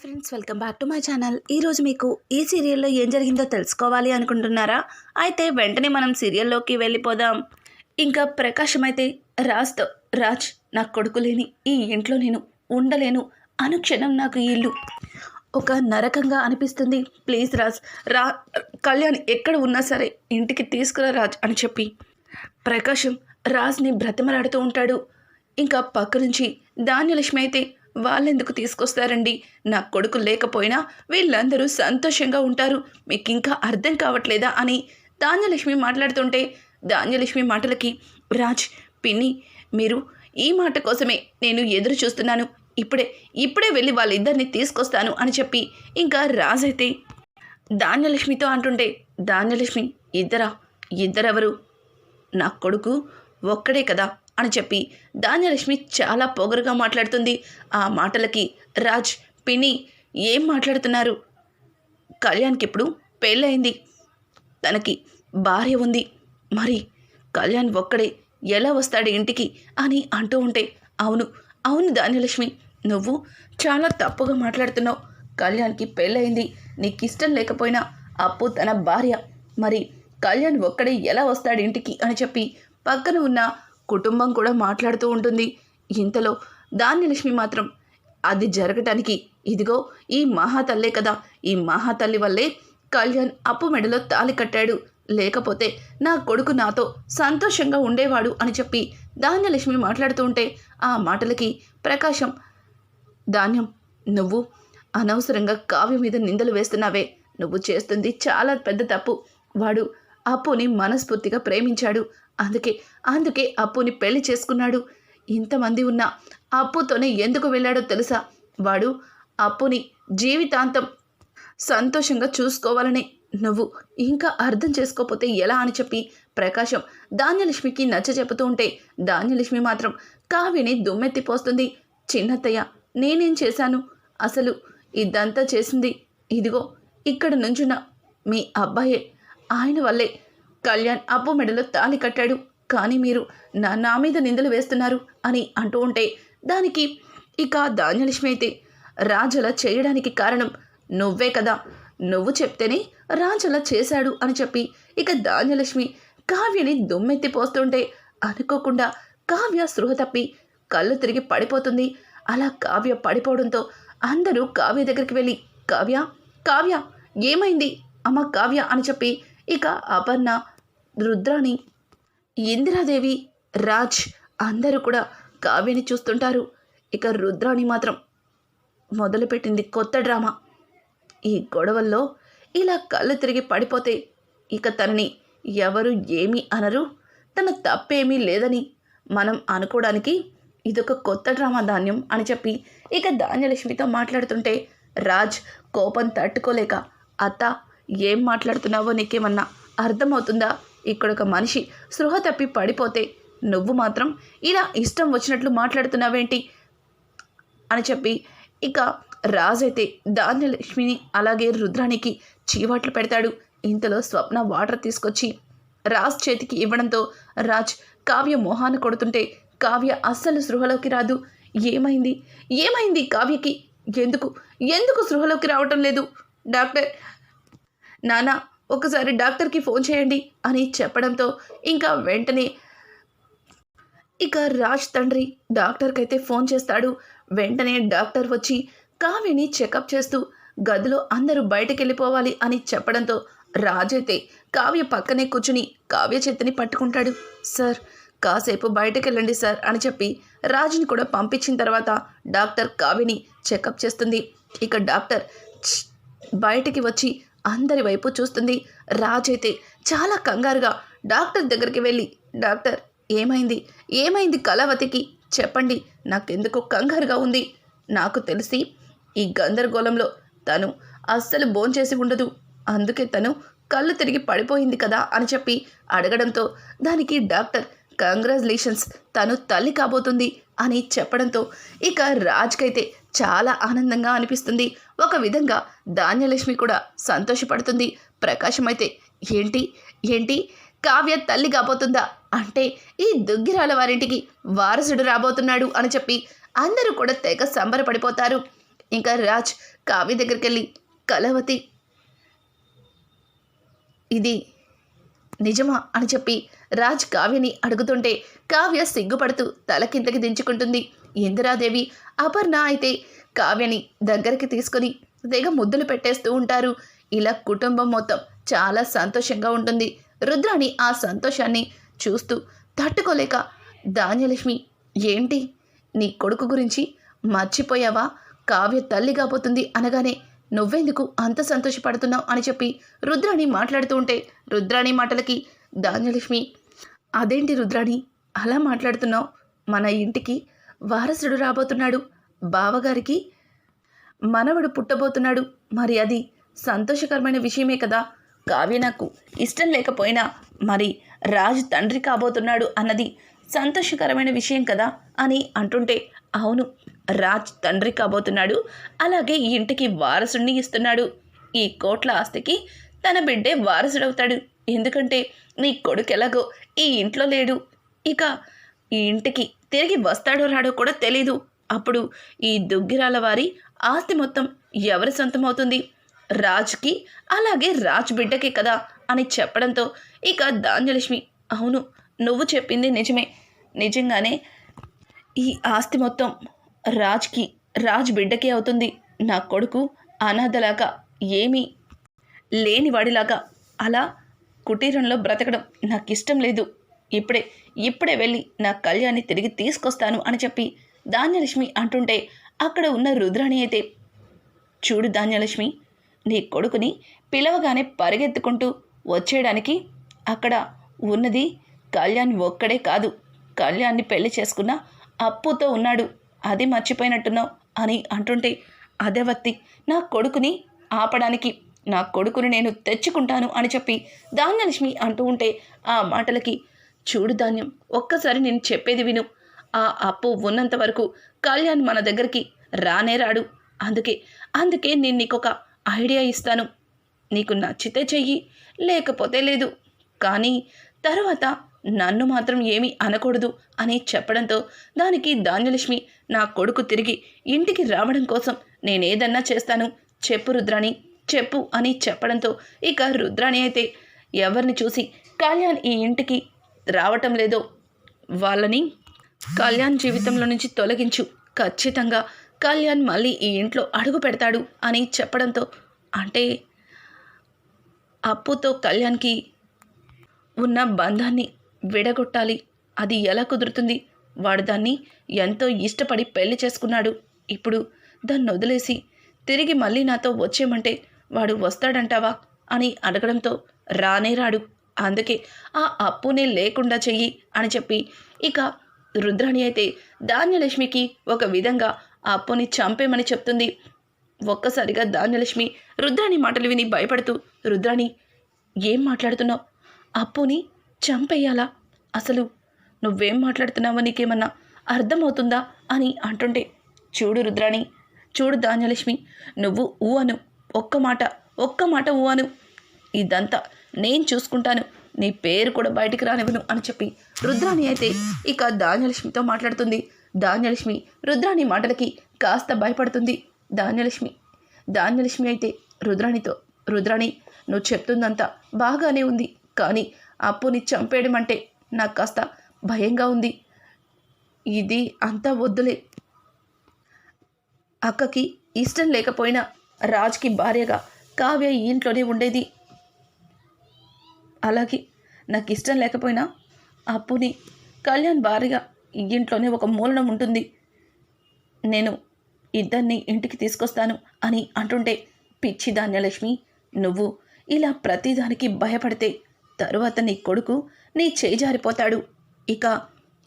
Friends welcome back to my channel. ఈరోజు మీకు ఈ సీరియల్లో ఏం జరిగిందో తెలుసుకోవాలి అనుకుంటున్నారా? అయితే వెంటనే మనం సీరియల్లోకి వెళ్ళిపోదాం. ఇంకా ప్రకాశం అయితే రాజ్తో రాజ్ నా కొడుకు లేని ఈ ఇంట్లో నేను ఉండలేను. అనుక్షణం నాకు ఇల్లు. ఒక నరకంగా అనిపిస్తుంది. ప్లీజ్ రాజ్ రా కళ్యాణ్ ఎక్కడ ఉన్నా సరే ఇంటికి తీసుకురా రాజ్ అని చెప్పి. ప్రకాశం రాజ్ని బ్రతిమలాడుతూ ఉంటాడు. ఇంకా పక్క నుంచి ధాన్యలక్ష్మి అయితే వాళ్ళెందుకు తీసుకొస్తారండి? నా కొడుకు లేకపోయినా వీళ్ళందరూ సంతోషంగా ఉంటారు. మీకు ఇంకా అర్థం కావట్లేదా అని ధాన్యలక్ష్మి మాట్లాడుతుంటే ధాన్యలక్ష్మి మాటలకి రాజ్ పిన్ని మీరు ఈ మాట కోసమే నేను ఎదురు చూస్తున్నాను. ఇప్పుడే ఇప్పుడే వెళ్ళి వాళ్ళిద్దరిని తీసుకొస్తాను అని చెప్పి ఇంకా రాజ్ అయితే ధాన్యలక్ష్మితో అంటుంటే ధాన్యలక్ష్మి ఇద్దరా? ఇద్దరెవరు? నా కొడుకు ఒక్కడే కదా. అని చెప్పి ధాన్యలక్ష్మి చాలా పొగరుగా మాట్లాడుతుంది. ఆ మాటలకి రాజ్ పిని ఏం మాట్లాడుతున్నారు? కళ్యాణ్కి ఇప్పుడు పెళ్ళయింది. తనకి భార్య ఉంది. మరి కళ్యాణ్ ఒక్కడే ఎలా వస్తాడు ఇంటికి అని అంటూ ఉంటే అవును అవును ధాన్యలక్ష్మి నువ్వు చాలా తప్పుగా మాట్లాడుతున్నావు. కళ్యాణ్కి పెళ్ళయింది. నీకు ఇష్టం లేకపోయినా అప్పు తన భార్య. మరి కళ్యాణ్ ఒక్కడే ఎలా వస్తాడు ఇంటికి అని చెప్పి పక్కన ఉన్న కుటుంబం కూడా మాట్లాడుతూ ఉంటుంది. ఇంతలో ధాన్యలక్ష్మి మాత్రం అది జరగటానికి ఇదిగో ఈ మహాతల్లే కదా ఈ మహాతల్లి వల్లే కళ్యాణ్ అప్పు మెడలో తాలి కట్టాడు. లేకపోతే నా కొడుకు నాతో సంతోషంగా ఉండేవాడు అని చెప్పి ధాన్యలక్ష్మి మాట్లాడుతూ ఉంటే ఆ మాటలకి ప్రకాశం ధాన్యం నువ్వు అనవసరంగా కావ్య మీద నిందలు వేస్తున్నావే. నువ్వు చేస్తుంది చాలా పెద్ద తప్పు. వాడు అప్పుని మనస్ఫూర్తిగా ప్రేమించాడు. అందుకే అందుకే అప్పుని పెళ్ళి చేసుకున్నాడు. ఇంతమంది ఉన్న అప్పుతోనే ఎందుకు వెళ్ళాడో తెలుసా? వాడు అప్పుని జీవితాంతం సంతోషంగా చూసుకోవాలని. నువ్వు ఇంకా అర్థం చేసుకోపోతే ఎలా అని చెప్పి ప్రకాశం ధాన్యలక్ష్మికి నచ్చ చెబుతూ ఉంటే ధాన్యలక్ష్మి మాత్రం కావ్యని దుమ్మెత్తిపోస్తుంది చిన్నత్తయ్య నేనేం చేశాను? అసలు ఇదంతా చేసింది. ఇదిగో ఇక్కడ నుంచున్న మీ అబ్బాయే. ఆయన వల్లే కళ్యాణ్ అప్పు మెడలో తాళి కట్టాడు. కానీ మీరు నా నా మీద నిందలు వేస్తున్నారు అని అంటూ ఉంటే దానికి ఇక ధాన్యలక్ష్మి అయితే రాజులా చేయడానికి కారణం నువ్వే కదా. నువ్వు చెప్తేనే రాజులా చేశాడు అని చెప్పి ఇక ధాన్యలక్ష్మి కావ్యని దుమ్మెత్తి పోస్తుంటే అనుకోకుండా కావ్య స్పృహ తప్పి కళ్ళు తిరిగి పడిపోతుంది. అలా కావ్య పడిపోవడంతో అందరూ కావ్య దగ్గరికి వెళ్ళి కావ్య కావ్య ఏమైంది? అమ్మ కావ్య అని చెప్పి ఇక అపర్ణ రుద్రాణి ఇందిరాదేవి రాజ్ అందరూ కూడా కావ్యని చూస్తుంటారు. ఇక రుద్రాణి మాత్రం మొదలుపెట్టింది కొత్త డ్రామా. ఈ గొడవల్లో ఇలా కళ్ళు తిరిగి పడిపోతే ఇక తనని ఎవరు ఏమీ అనరు తన తప్పేమీ లేదని మనం అనుకోవడానికి ఇదొక కొత్త డ్రామా ధాన్యం అని చెప్పి ఇక ధాన్యలక్ష్మితో మాట్లాడుతుంటే రాజ్ కోపం తట్టుకోలేక అత్త ఏం మాట్లాడుతున్నావో నీకేమన్నా అర్థమవుతుందా? ఇక్కడ ఒక మనిషి స్పృహ తప్పి పడిపోతే నువ్వు మాత్రం ఇలా ఇష్టం వచ్చినట్లు మాట్లాడుతున్నావేంటి? అని చెప్పి ఇక రాజ్ అయితే ధాన్యలక్ష్మిని అలాగే రుద్రానికి చీవాట్లు పెడతాడు. ఇంతలో స్వప్న వాటర్ తీసుకొచ్చి రాజ్ చేతికి ఇవ్వడంతో రాజ్ కావ్య మోహాన్ని కొడుతుంటే కావ్య అస్సలు సృహలోకి రాదు. ఏమైంది? ఏమైంది కావ్యకి? ఎందుకు? ఎందుకు సృహలోకి రావటం లేదు? డాక్టర్ నానా ఒకసారి డాక్టర్కి ఫోన్ చేయండి అని చెప్పడంతో ఇంకా వెంటనే ఇక రాజ్ తండ్రి డాక్టర్కి అయితే ఫోన్ చేస్తాడు. వెంటనే డాక్టర్ వచ్చి కావ్యని చెకప్ చేస్తూ గదిలో అందరూ బయటకు వెళ్ళిపోవాలి అని చెప్పడంతో రాజు అయితే కావ్య పక్కనే కూర్చుని కావ్య చేతిని పట్టుకుంటాడు. సార్ కాసేపు బయటకు వెళ్ళండి సార్ అని చెప్పి రాజుని కూడా పంపించిన తర్వాత డాక్టర్ కావ్యని చెకప్ చేస్తుంది. ఇక డాక్టర్ బయటికి వచ్చి అందరి వైపు చూస్తుంది. రాజైతే అయితే చాలా కంగారుగా డాక్టర్ దగ్గరికి వెళ్ళి డాక్టర్ ఏమైంది? ఏమైంది కళావతికి? చెప్పండి. నాకెందుకో కంగారుగా ఉంది. నాకు తెలిసి ఈ గందరగోళంలో తను అస్సలు భోంచేసి ఉండదు. అందుకే తను కళ్ళు తిరిగి పడిపోయింది కదా అని చెప్పి అడగడంతో దానికి డాక్టర్ కంగ్రాచులేషన్స్ తను తల్లి కాబోతుంది అని చెప్పడంతో ఇక రాజ్కైతే చాలా ఆనందంగా అనిపిస్తుంది. ఒక విధంగా ధాన్యలక్ష్మి కూడా సంతోషపడుతుంది. ప్రకాశం అయితే ఏంటి? ఏంటి? కావ్య తల్లి కాబోతుందా? అంటే ఈ దుగ్గిరాల వారింటికి వారసుడు రాబోతున్నాడు అని చెప్పి అందరూ కూడా తెగ సంబరపడిపోతారు. ఇంకా రాజ్ కావ్య దగ్గరికి వెళ్ళి కలవతి ఇది నిజమా? అని చెప్పి రాజ్ కావ్యని అడుగుతుంటే కావ్య సిగ్గుపడుతూ తల కిందకి దించుకుంటుంది. ఇందిరాదేవి అపర్ణ అయితే కావ్యని దగ్గరికి తీసుకొని తెగ ముద్దులు పెట్టేస్తూ ఉంటారు. ఇలా కుటుంబం మొత్తం చాలా సంతోషంగా ఉంటుంది. రుద్రాణి ఆ సంతోషాన్ని చూస్తూ తట్టుకోలేక ధాన్యలక్ష్మి ఏంటి? నీ కొడుకు గురించి మర్చిపోయావా? కావ్య తల్లి కాబోతుంది అనగానే నువ్వెందుకు అంత సంతోషపడుతున్నావు? అని చెప్పి రుద్రాణి మాట్లాడుతూ ఉంటే రుద్రాణి మాటలకి ధాన్యలక్ష్మి అదేంటి రుద్రాణి? అలా మాట్లాడుతున్నావు? మన ఇంటికి వారసుడు రాబోతున్నాడు. బావగారికి మనవడు పుట్టబోతున్నాడు. మరి అది సంతోషకరమైన విషయమే కదా. కావ్య నాకు ఇష్టం లేకపోయినా మరి రాజు తండ్రి కాబోతున్నాడు అన్నది సంతోషకరమైన విషయం కదా అని అంటుంటే అవును రాజ్ తండ్రి కాబోతున్నాడు. అలాగే ఈ ఇంటికి వారసుడిని ఇస్తున్నాడు. ఈ కోట్ల ఆస్తికి తన బిడ్డే వారసుడవుతాడు. ఎందుకంటే నీ కొడుకు ఎలాగో ఈ ఇంట్లో లేడు. ఇక ఈ ఇంటికి తిరిగి వస్తాడో రాడో కూడా తెలీదు. అప్పుడు ఈ దుగ్గిరాల వారి ఆస్తి మొత్తం ఎవరి సొంతమవుతుంది? రాజ్కి అలాగే రాజ్ బిడ్డకే కదా అని చెప్పడంతో ఇక ధాన్యలక్ష్మి అవును నువ్వు చెప్పింది నిజమే. నిజంగానే ఈ ఆస్తి మొత్తం రాజ్కి రాజ్ బిడ్డకే అవుతుంది. నా కొడుకు అనాథలాగా ఏమీ లేనివాడిలాగా అలా కుటీరంలో బ్రతకడం నాకు ఇష్టం లేదు. ఇప్పుడే ఇప్పుడే వెళ్ళి నా కళ్యాణ్ని తిరిగి తీసుకొస్తాను అని చెప్పి ధాన్యలక్ష్మి అంటుంటే అక్కడ ఉన్న రుద్రాణి అయితే చూడు ధాన్యలక్ష్మి నీ కొడుకుని పిలవగానే పరిగెత్తుకుంటూ వచ్చేయడానికి అక్కడ ఉన్నది కళ్యాణ్ ఒక్కడే కాదు. కళ్యాణ్ని పెళ్ళి చేసుకున్న అప్పుతో ఉన్నాడు. అది మర్చిపోయినట్టున్నావు అని అంటుంటే అదేవత్తి నా కొడుకుని ఆపడానికి నా కొడుకుని నేను తెచ్చుకుంటాను అని చెప్పి ధాన్యలక్ష్మి అంటూ ఉంటే ఆ మాటలకి చూడు ధాన్యం ఒక్కసారి నేను చెప్పేది విను. ఆ అప్పు ఉన్నంత వరకు కళ్యాణ్ మన దగ్గరికి రానే రాడు. అందుకే అందుకే నేను నీకు ఒక ఐడియా ఇస్తాను. నీకు నచ్చితే చెయ్యి లేకపోతే లేదు. కానీ తర్వాత నన్ను మాత్రం ఏమీ అనకూడదు అని చెప్పడంతో దానికి ధాన్యలక్ష్మి నా కొడుకు తిరిగి ఇంటికి రావడం కోసం నేనేదన్నా చేస్తాను. చెప్పు రుద్రాణి చెప్పు అని చెప్పడంతో ఇక రుద్రాణి అయితే ఎవరిని చూసి కళ్యాణ్ ఈ ఇంటికి రావటం లేదో వాళ్ళని కళ్యాణ్ జీవితంలో నుంచి తొలగించు. ఖచ్చితంగా కళ్యాణ్ మళ్ళీ ఈ ఇంట్లో అడుగు పెడతాడు అని చెప్పడంతో అంటే అప్పుతో కళ్యాణ్కి ఉన్న బంధాన్ని విడగొట్టాలి. అది ఎలా కుదురుతుంది? వాడు దాన్ని ఎంతో ఇష్టపడి పెళ్ళి చేసుకున్నాడు. ఇప్పుడు దాన్ని వదిలేసి తిరిగి మళ్ళీ నాతో వచ్చేయమంటే వాడు వస్తాడంటావా? అని అడగడంతో రానే రాడు. అందుకే ఆ అప్పునే లేకుండా చెయ్యి అని చెప్పి ఇక రుద్రాణి అయితే ధాన్యలక్ష్మికి ఒక విధంగా ఆ అప్పుని చంపేమని చెప్తుంది. ఒక్కసారిగా ధాన్యలక్ష్మి రుద్రాణి మాటలు విని భయపడుతూ రుద్రాణి ఏం మాట్లాడుతున్నావు? అప్పుని చంపేయాలా? అసలు నువ్వేం మాట్లాడుతున్నావో నీకేమన్నా అర్థమవుతుందా? అని అంటుంటే చూడు రుద్రాణి చూడు ధాన్యలక్ష్మి నువ్వు ఊ అను ఒక్క మాట ఒక్క మాట ఊ అను. ఇదంతా నేను చూసుకుంటాను. నీ పేరు కూడా బయటికి రానివ్వను అని చెప్పి రుద్రాణి అయితే ఇక ధాన్యలక్ష్మితో మాట్లాడుతుంది. ధాన్యలక్ష్మి రుద్రాణి మాటలకి కాస్త భయపడుతుంది. ధాన్యలక్ష్మి ధాన్యలక్ష్మి అయితే రుద్రాణితో రుద్రాణి నువ్వు చెప్తుందంతా బాగానే ఉంది. కానీ అప్పుని చంపేయడం అంటే నాకు కాస్త భయంగా ఉంది. ఇది అంతా వద్దులే. అక్కకి ఇష్టం లేకపోయినా రాజ్కి భార్యగా కావ్య ఈ ఇంట్లోనే ఉండేది. అలాగే నాకు ఇష్టం లేకపోయినా అప్పుని కళ్యాణ్ భార్యగా ఇంట్లోనే ఒక మూలనం ఉంటుంది. నేను ఇద్దరిని ఇంటికి తీసుకొస్తాను అని అంటుంటే పిచ్చి ధాన్యలక్ష్మి నువ్వు ఇలా ప్రతిదానికి భయపడితే తరువాత నీ కొడుకు నీ చేయి జారిపోతాడు. ఇక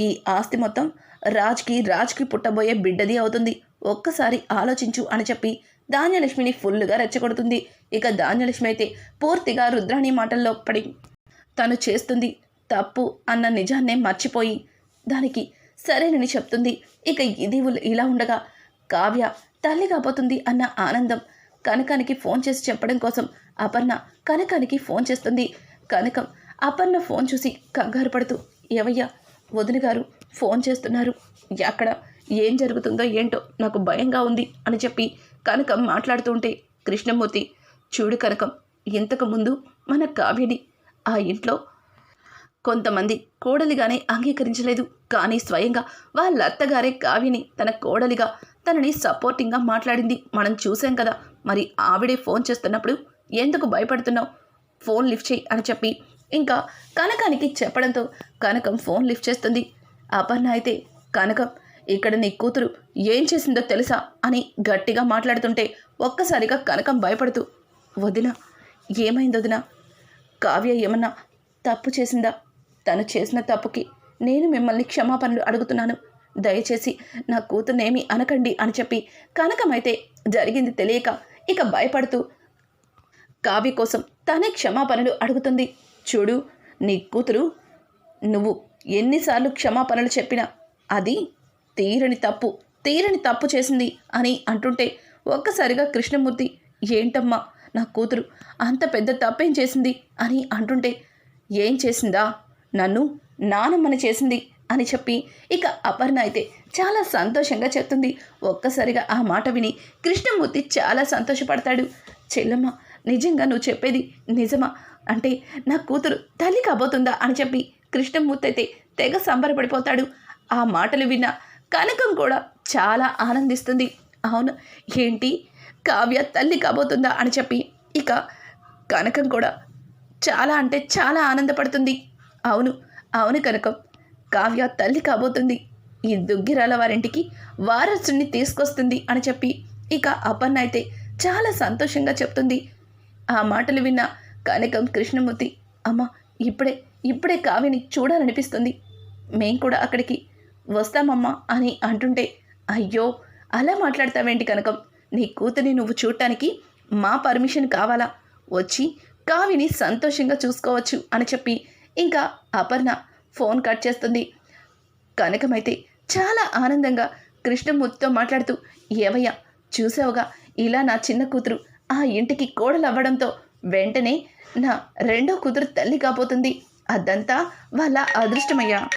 ఈ ఆస్తి మొత్తం రాజ్కి రాజ్కి పుట్టబోయే బిడ్డది అవుతుంది. ఒక్కసారి ఆలోచించు అని చెప్పి ధాన్యలక్ష్మిని ఫుల్లుగా రెచ్చగొడుతుంది. ఇక ధాన్యలక్ష్మి అయితే పూర్తిగా రుద్రాణి మాటల్లో పడి తను చేస్తుంది తప్పు అన్న నిజాన్నే మర్చిపోయి దానికి సరేనని చెప్తుంది. ఇక ఇది ఇలా ఉండగా కావ్య తల్లి కాబోతుంది అన్న ఆనందం కనకానికి ఫోన్ చేసి చెప్పడం కోసం అపర్ణ కనకానికి ఫోన్ చేస్తుంది. కనకం అపర్ణ ఫోన్ చూసి కంగారు పడుతూ ఏవయ్యా వదిన గారు ఫోన్ చేస్తున్నారు. ఎక్కడ ఏం జరుగుతుందో ఏంటో నాకు భయంగా ఉంది అని చెప్పి కనకం మాట్లాడుతుంటే కృష్ణమూర్తి చూడు కనకం ఇంతకు ముందు మన కావ్యని ఆ ఇంట్లో కొంతమంది కోడలిగానే అంగీకరించలేదు. కానీ స్వయంగా వాళ్ళ అత్తగారే కావ్యని తన కోడలిగా తనని సపోర్టింగ్గా మాట్లాడింది. మనం చూసాం కదా మరి ఆవిడే ఫోన్ చేస్తున్నప్పుడు ఎందుకు భయపడుతున్నావు? ఫోన్ లిఫ్ట్ చేయి అని చెప్పి ఇంకా కనకానికి చెప్పడంతో కనకం ఫోన్ లిఫ్ట్ చేస్తుంది. అపర్ణ అయితే కనకం ఇక్కడ నీ కూతురు ఏం చేసిందో తెలుసా అని గట్టిగా మాట్లాడుతుంటే ఒక్కసారిగా కనకం భయపడుతూ వదిన ఏమైంది వదిన? కావ్య ఏమన్నా తప్పు చేసిందా? తను చేసిన తప్పుకి నేను మిమ్మల్ని క్షమాపణలు అడుగుతున్నాను. దయచేసి నా కూతురునేమి అనకండి అని చెప్పి కనకమైతే జరిగింది తెలియక ఇక భయపడుతూ కావ్య కోసం తనే క్షమాపణలు అడుగుతుంది. చూడు నీ కూతురు నువ్వు ఎన్నిసార్లు క్షమాపణలు చెప్పినా అది తీరని తప్పు తీరని తప్పు చేసింది అని అంటుంటే ఒక్కసారిగా కృష్ణమూర్తి ఏంటమ్మా నా కూతురు అంత పెద్ద తప్పేం చేసింది? అని అంటుంటే ఏం చేసిందా? నన్ను నానమ్మని చేసింది? అని చెప్పి ఇక అపర్ణ అయితే చాలా సంతోషంగా చెప్తుంది. ఒక్కసారిగా ఆ మాట విని కృష్ణమూర్తి చాలా సంతోషపడతాడు. చెల్లమ్మ నిజంగా నువ్వు చెప్పేది నిజమా? అంటే నా కూతురు తల్లి కాబోతుందా? అని చెప్పి కృష్ణమూర్తి అయితే తెగ సంబరపడిపోతాడు. ఆ మాటలు విన్న కనకం కూడా చాలా ఆనందిస్తుంది. అవును ఏంటి? కావ్య తల్లి కాబోతుందా అని చెప్పి ఇక కనకం కూడా చాలా అంటే చాలా ఆనందపడుతుంది. అవును అవును కనకం. కావ్య తల్లి కాబోతుంది. ఈ దుగ్గిరాల వారింటికి వారసుని తీసుకొస్తుంది అని చెప్పి ఇక అపర్ణ అయితే చాలా సంతోషంగా చెప్తుంది. ఆ మాటలు విన్న కనకం కృష్ణమూర్తి అమ్మ ఇప్పుడే ఇప్పుడే కావ్యని చూడాలనిపిస్తుంది. మేం కూడా అక్కడికి వస్తామమ్మా అని అంటుంటే అయ్యో అలా మాట్లాడతావేంటి కనకం? నీ కూతురిని నువ్వు చూడటానికి మా పర్మిషన్ కావాలా? వచ్చి కావిని సంతోషంగా చూసుకోవచ్చు అని చెప్పి ఇంకా అపర్ణ ఫోన్ కట్ చేస్తుంది. కనకమైతే చాలా ఆనందంగా కృష్ణమూర్తితో మాట్లాడుతూ ఏవయ్యా చూసావుగా ఇలా నా చిన్న కూతురు ఆ ఇంటికి కోడలు అవ్వడంతో వెంటనే నా రెండో కూతురు తల్లి కాబోతుంది. అదంతా వాళ్ళ అదృష్టమయ్యా.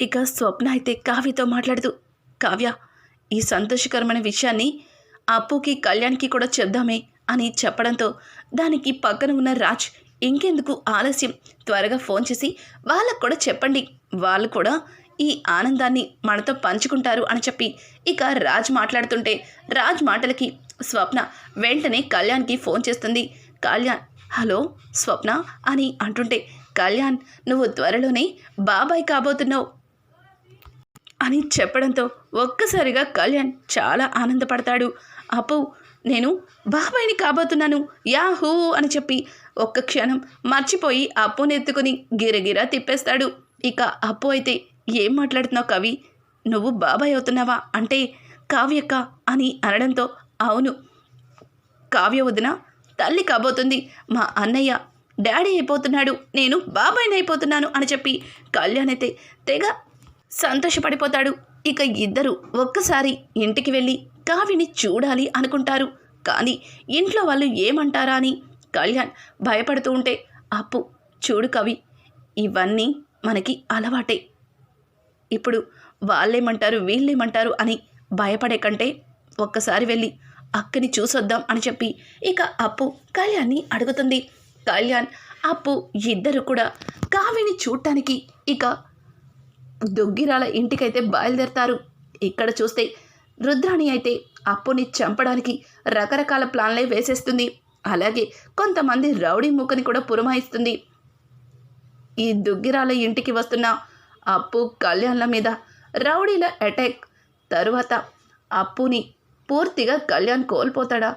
ఇక స్వప్న అయితే కావ్యతో మాట్లాడదు. కావ్య ఈ సంతోషకరమైన విషయాన్ని అప్పుకి కళ్యాణ్కి కూడా చెప్దామే అని చెప్పడంతో దానికి పక్కన ఉన్న రాజ్ ఇంకెందుకు ఆలస్యం? త్వరగా ఫోన్ చేసి వాళ్ళకు కూడా చెప్పండి. వాళ్ళు కూడా ఈ ఆనందాన్ని మనతో పంచుకుంటారు అని చెప్పి ఇక రాజ్ మాట్లాడుతుంటే రాజ్ మాటలకి స్వప్న వెంటనే కళ్యాణ్కి ఫోన్ చేస్తుంది. కళ్యాణ్ హలో స్వప్న అని అంటుంటే కళ్యాణ్ నువ్వు త్వరలోనే బాబాయ్ కాబోతున్నావు. అని చెప్పడంతో ఒక్కసారిగా కళ్యాణ్ చాలా ఆనందపడతాడు. అప్పు నేను బాబాయిని కాబోతున్నాను యాహూ అని చెప్పి ఒక్క క్షణం మర్చిపోయి అప్పుని ఎత్తుకుని గిరగిరా తిప్పేస్తాడు. ఇక అప్పు అయితే ఏం మాట్లాడుతున్నావు కవి? నువ్వు బాబాయ్ అవుతున్నావా అంటే కావ్యక్క అని అనడంతో అవును. కావ్య వదిన తల్లి కాబోతుంది మా అన్నయ్య డాడీ అయిపోతున్నాడు నేను బాబాయ్ని అయిపోతున్నాను అని చెప్పి కళ్యాణ్ అయితే తెగ సంతోషపడిపోతాడు. ఇక ఇద్దరు ఒక్కసారి ఇంటికి వెళ్ళి కావిని చూడాలి అనుకుంటారు. కానీ ఇంట్లో వాళ్ళు ఏమంటారా అని కళ్యాణ్ భయపడుతూ ఉంటే అప్పు చూడు కవి ఇవన్నీ మనకి అలవాటే. ఇప్పుడు వాళ్ళేమంటారు వీళ్ళేమంటారు అని భయపడే కంటే ఒక్కసారి వెళ్ళి అక్కని చూసొద్దాం అని చెప్పి ఇక అప్పు కళ్యాణ్ని అడుగుతుంది. కళ్యాణ్ అప్పు ఇద్దరు కూడా కావిని చూడటానికి ఇక దుగ్గిరాల ఇంటికైతే బయలుదేరతారు. ఇక్కడ చూస్తే రుద్రాణి అయితే అప్పుని చంపడానికి రకరకాల ప్లాన్లే వేసేస్తుంది. అలాగే కొంతమంది రౌడీ మూకని కూడా పురమాయిస్తుంది. ఈ దుగ్గిరాల ఇంటికి వస్తున్న అప్పు కళ్యాణ్ల మీద రౌడీల అటాక్. తరువాత అప్పుని పూర్తిగా కళ్యాణ్ కోల్పోతాడా?